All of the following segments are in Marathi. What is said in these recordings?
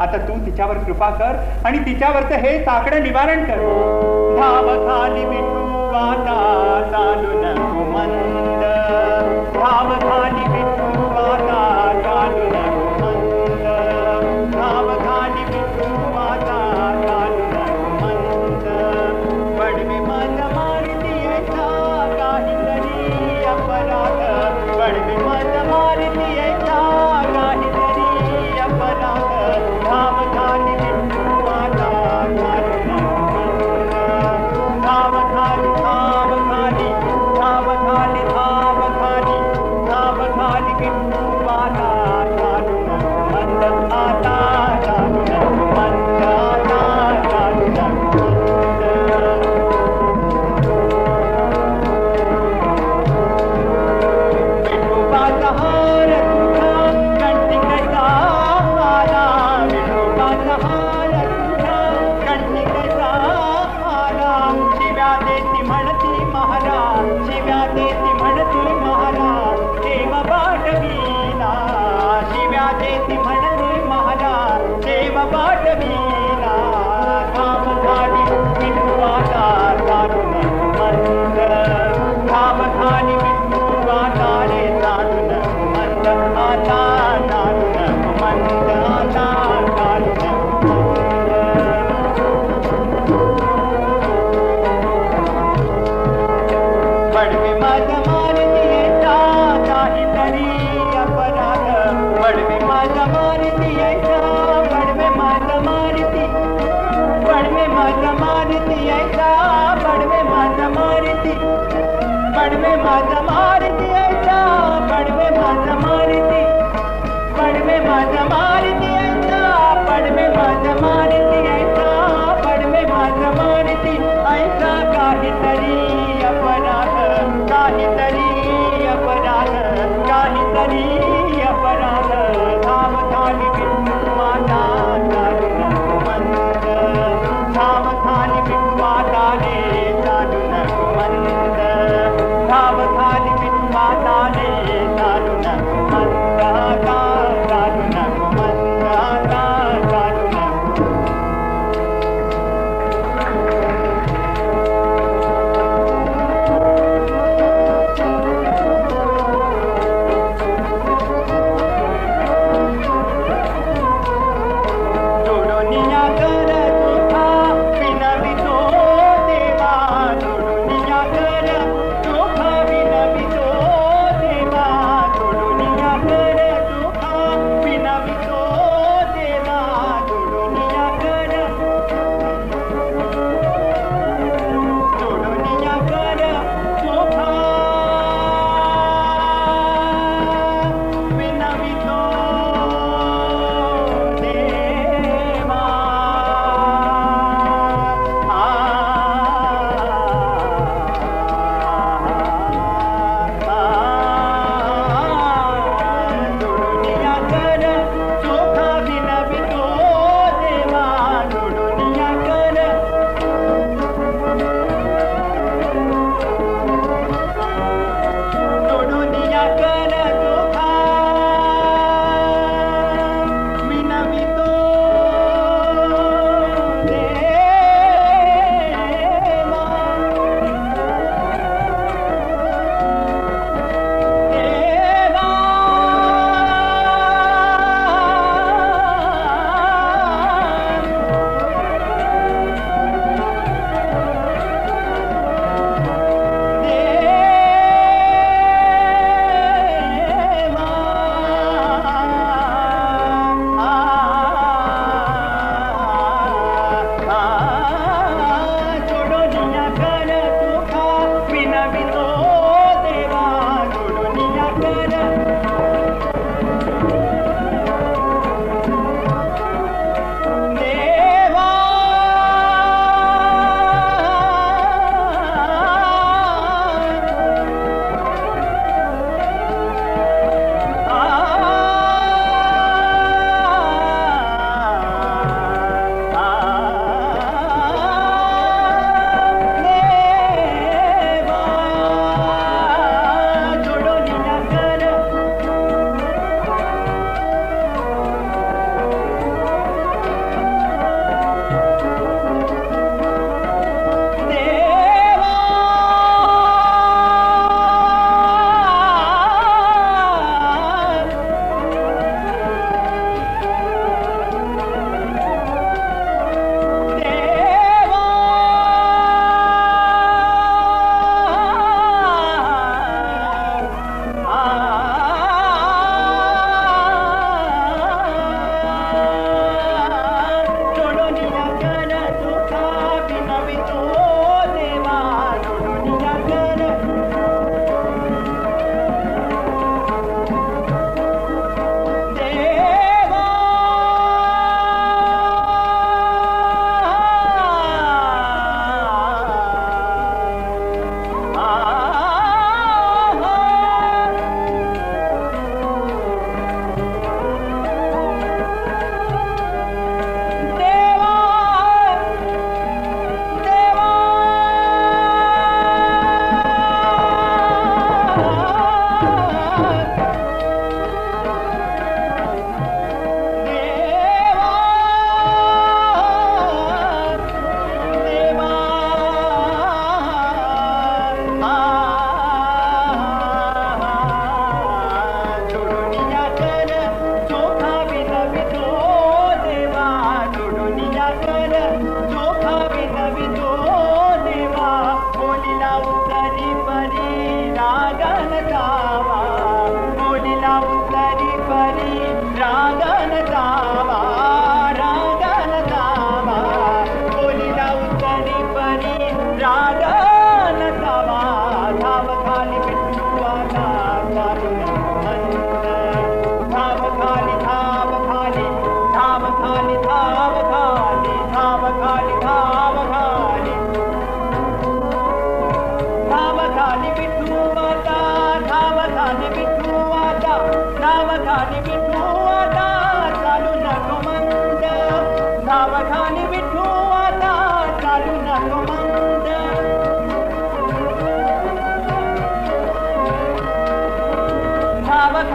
आता तू तिच्यावर कृपा कर आणि तिच्यावरचं हे ताकडं निवारण कर. धाव खाली विठू गाता चालू नको मंद. धाव खाली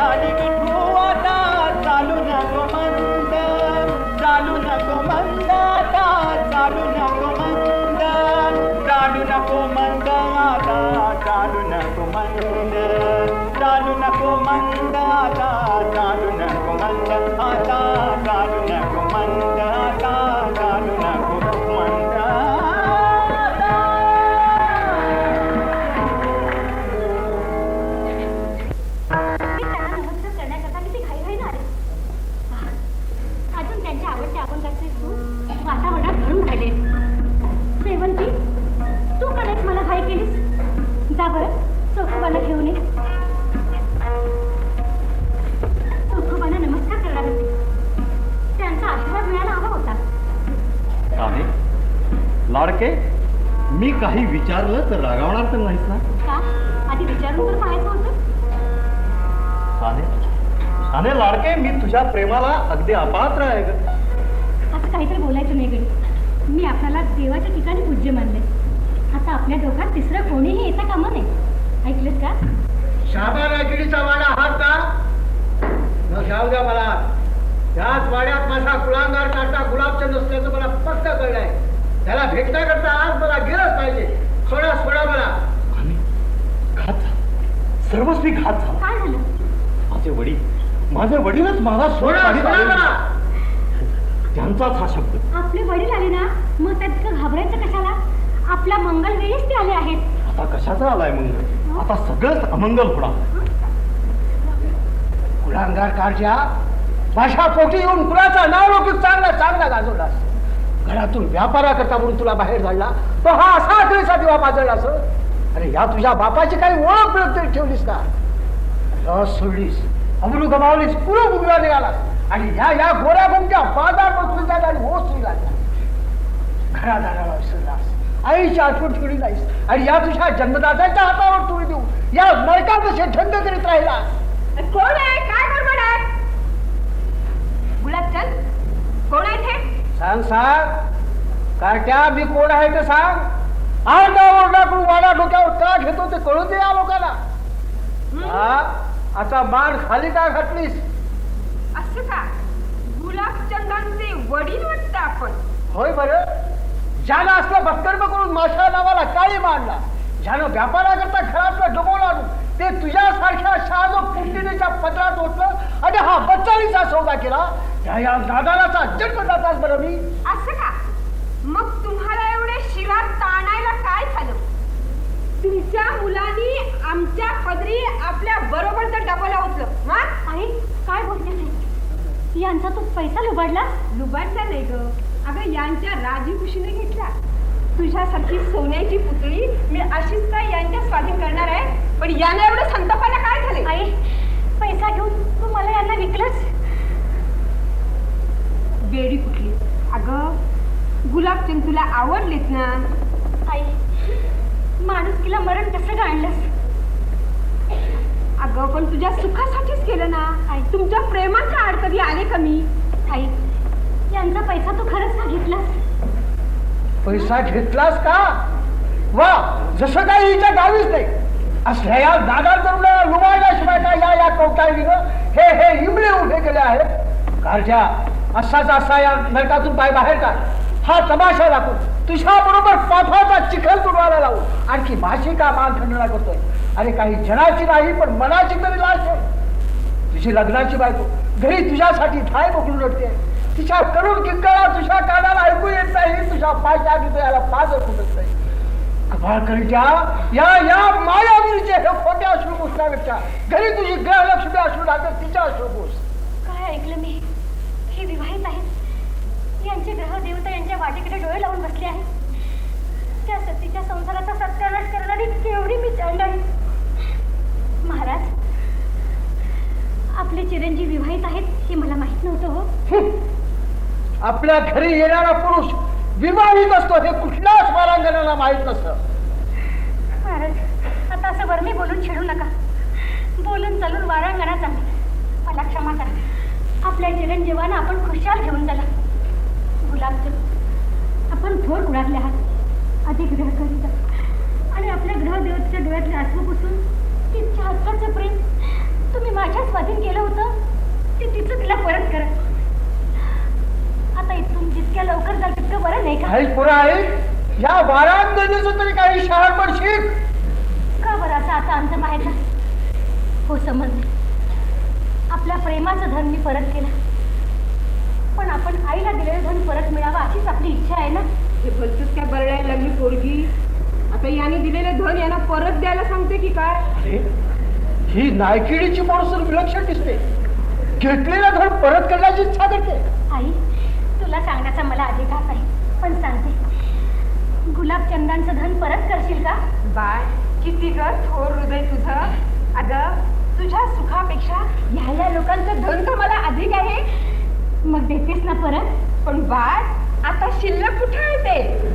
धाव मी काही विचारलं तर रागावणार तर नाहीस ना. का? आधी विचारून तर पाहायचं होतं. साने साने लाडके मी तुझ्या प्रेमाला अगदी अपात्र आहे ग. असं काहीतरी बोलायचं नाही गडी. मी आपल्याला देवाच्या ठिकाणी पूज्य मानले. आता आपल्या दोघात तिसरं कोणीही येता कामा नाही ऐकलंस का? शाबा रागिडीचा वाडा हात का? जाऊ द्या मला. त्याच वाड्यात माझा गुलामगार काटा गुलाबचंद असल्याचं मला पक्क कळलंय. त्याला भेटण्याकरता आज मला गेलंच पाहिजे. सोडा सोडा मला. आणि घात झाला. सर्वस्वी घात झाला. काय झालं? माझे वडील माझे वडीलच मला सोड मला. त्यांचाच हा शब्द. आपले वडील आले ना मग त्यात इतकं घाबरायचं कशाला? आपल्या मंगल वेळीच ते आले आहेत. आता कशाचा आलाय मंगल? आता सगळंच अमंगल होणार गुलामगार काढच्या माझ्या पोटी येऊन कुणाचा नावलौकिक चांगला चांगला गाजवलास? घरातून व्यापाराकरता म्हणून तुला बाहेर झाडला तो हा असा अकळीचा दिवा पाजळलास अरे या तुझ्या बापाची काही ओळख तरी ठेवलीस का? रस सोडलीस. अमरू गमावलीस पुरो बुगला निघालास आणि ह्या या गोऱ्या गोमच्या बाजार बसलीचा आणि होस लागला घरादाराला विसरलास. आईची आठवण ठेवली नाहीस. आणि या तुझ्या जन्मदात्याच्या हातावर तुम्ही देऊ या नरकात असे ढंग करीत राहिलास. कोण आहे? काय गडबड आहे? गुलाबचंद कोण आहे सांग सांग. कार्ट्या मी कोण आहे ते सांग. आरडा ओरडा करून वाडा डोक्यावर का घेतो ते कळून दे या लोकांना हा? आता मान खाली का घातलीस? असं का? गुलाबचंदांचे वडील वाटतं आपण. होय बरं. ज्यानं असलं भत्कर्म करून माझ्या नावाला काळी मांडला ज्यानं व्यापाराकरता घरातलं डबोला आणून ते तुझ्यासारख्या शहाजो पुंडिनीच्या पदरात ओतलं आणि हा बच्चालीचा सौदा केला त्या या जन्मदाताच बरं मी. असं का? मग तुम्हाला एवढे शिरात ताणायला काय झालं? तुमच्या मुलांनी आमच्या पदरी आपल्या बरोबर तर डबल होतलं हा आई काय बोलते ते? यांचा तू पैसा लुबाडला? लुबाडला नाही ग. अगं यांच्या राजीखुशीने घेतला. तुझ्यासारखी सोन्याची पुतळी मी अशीच काय यांच्या स्वाधीन करणार आहे? पण यांना एवढं संतापाला काय झाले आई पैसा घेऊन तू मला यांना विकलंच बेडी कुठली? अगं गुलाबचंद तुला आवडलेत ना? आई माणुसकीला मरण कसं गाणलंस अगं पण तुझ्या सुखासाठीच केलं ना. आई. तुमच्या प्रेमाचा आड कधी आले का मी? आई यांचा पैसा तू खरंच का घेतलास? पैसा घेतलास का? वा जसं काही हिच्या गावीच नाही. असल्या या दादा जरूर लुबाडल्याशिवाय या या कवटाळीनं? हे हे इमळे उभे केले आहेत कारच्या असाच असा या नरकातून पाय बाहेर का हा तमाशा दाखवून तुझ्या बरोबर पाठाचा चिखल तुडवायला लावून आणखी भाषी का मान खंडना करतोय? अरे काही जनाची नाही पण मनाची तरी लाज ठेव. तुझी लग्नाची बायको घरी तुझ्यासाठी ठाय मोकळून लढते तिच्या करून किंकळा तुझ्या कानाला ऐकू येत नाही तुझ्या पाशा आधी याला पाच फुटत नाही. कपाळकरीच्या या या मायावीरचे हे खोट्या अश्रू पुसण्यापेक्षा घरी तुझी ग्रहलक्ष्मी अश्रू लागत तिच्या अश्रू पुस काय ऐकलं मी? हे विवाहित आहेत. यांचे ग्रह देवता यांच्या वाटेकडे डोळे लावून बसले आहेत. त्या सतीच्या संसाराचा सत्यानाश करणारी केवढी मी चांडाळी महाराज आपले चिरंजीव विवाहित आहेत हे मला माहीत नव्हतं हो. आपल्या घरी येणारा पुरुष विवाहित असतो हे कुठल्याच वारांगणाला माहीत नसतं. महाराज आता असं वरमी बोलून छेडू नका. बोलून चालून वारांगणात आम्ही मला क्षमा करा. आपल्या चिरंजीवानं आपण खुशाल घेऊन चला. गुलाबदेव आपण थोर कुळातले आहात. अधिक ग्रह करीत आणि आपल्या ग्रहदेवतेच्या डोळ्यातले आसू पुसून तिच्या हक्काचं प्रेम तुम्ही माझ्या स्वाधीन केलं होतं ते तिचं तिला परत करा. आता इथून जितक्या लवकर जाल तितकं बरं नाही का? काही पुरा आहे या वारांगणीचं तरी काही शहाणपण शिक. का बरं असं आता अंत माहीत हो समजले. आपल्या प्रेमाचं धन मी परत केलं. पण आपण आईला दिलेलं धन परत मिळावं अशीच आपली इच्छा आहे ना? हे भलतच काय बरडायला लागली पोरगी. आता याने दिलेले धन यांना परत द्यायला सांगते की काय? ही नायकिडीची माणूस विलक्षण दिसते घेतलेलं धन परत करण्याची इच्छा करते. आई तुला सांगण्याचा मला अधिकार नाही पण सांगते. गुलाबचंदांचं धन परत करशील का? बाय किती ग थोर हृदय तुझं. अगं तुझ्या सुखापेक्षा ह्या या लोकांचं धन तर मला अधिक आहे. मग देतेस ना परत? पण बाय आता शिल्लक कुठे आहे ते?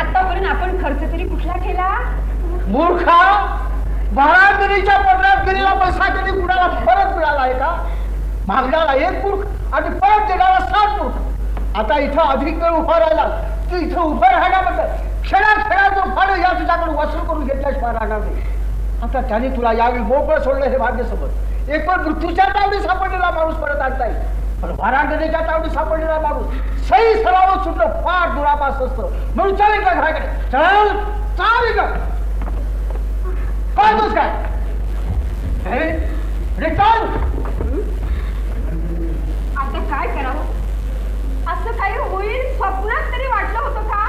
आतापर्यंत आपण खर्च तरी कुठला केला? मूर्खा! वारांगणीच्या पदरात गेलेला पैसा कधी कुणाला परत मिळाला आहे का? मागण्याला एक मूर्ख आणि परत देण्याला सात मूर्ख. आता इथं अधिक वेळ उभा राहिला तू इथं उभं राहण्याबद्दल क्षणात क्षणाचं फाड या तुझ्याकडे वसूल करून घेतल्याशिवाय राहणार नाही. आता त्याने तुला यावेळी मोकळं सोडलं हे भाग्यसोबत एक पण मृत्यूच्या तावडी सापडलेला माणूस परत आणता येईल. पण वारांगणीच्या तावडी सापडलेला माणूस सही सराव सुटलं फार दुरापास असतं. म्हणून चल इकडं घराकडे चल चाल पाहतोस काय? हे? अरे आता काय करावं? असं काही होईल? स्वप्नात तरी वाटलं होतं का?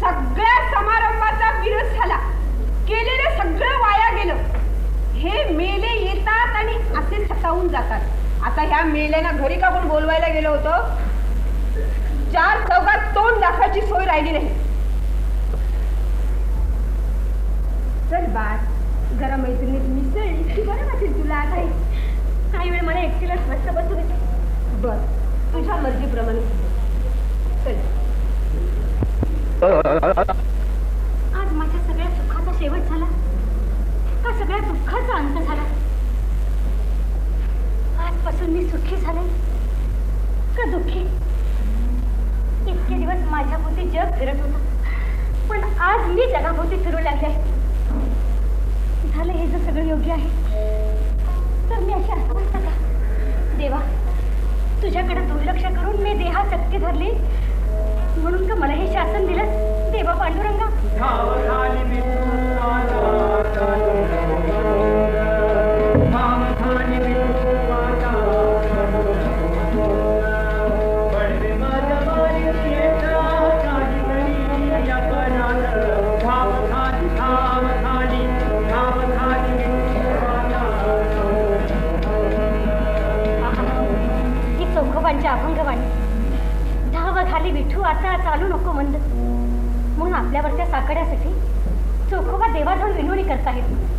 सगळ्या समारंभाचा विरोध झाला. केलेलं सगळं वाया गेलं. हे मेले येतात आणि असे सतावून जातात. आता ह्या मेल्याना घरी का पण बोलवायला गेलो होतो. चार चौकात तोंड दाखवायची सोय राहिली नाही. चल बाळ जरा मैत्रिणीत मिसळ की बरं वाटेल तुला काही काही वेळ मला एकटीला स्वस्त बसू देते बर. तुझ्या मर्जीप्रमाणे. चल आज माझ्या सगळ्या सुखाचा शेवट झाला? का सगळ्या दुःखाचा अंत झाला. आजपासून मी सुखी झाले. का दुःखी? इतके दिवस माझ्या भोवती जग फिरत होतं. पण आज मी जगाभोवती फिरू लागले. झालं हे जर सगळं योग्य आहे तर मी अशी अस्वस्थ का? देवा तुझ्याकडे दुर्लक्ष करून मी देहासक्ती धरली. म्हणून का मला हे शासन दिलं देवा पांडुरंगा.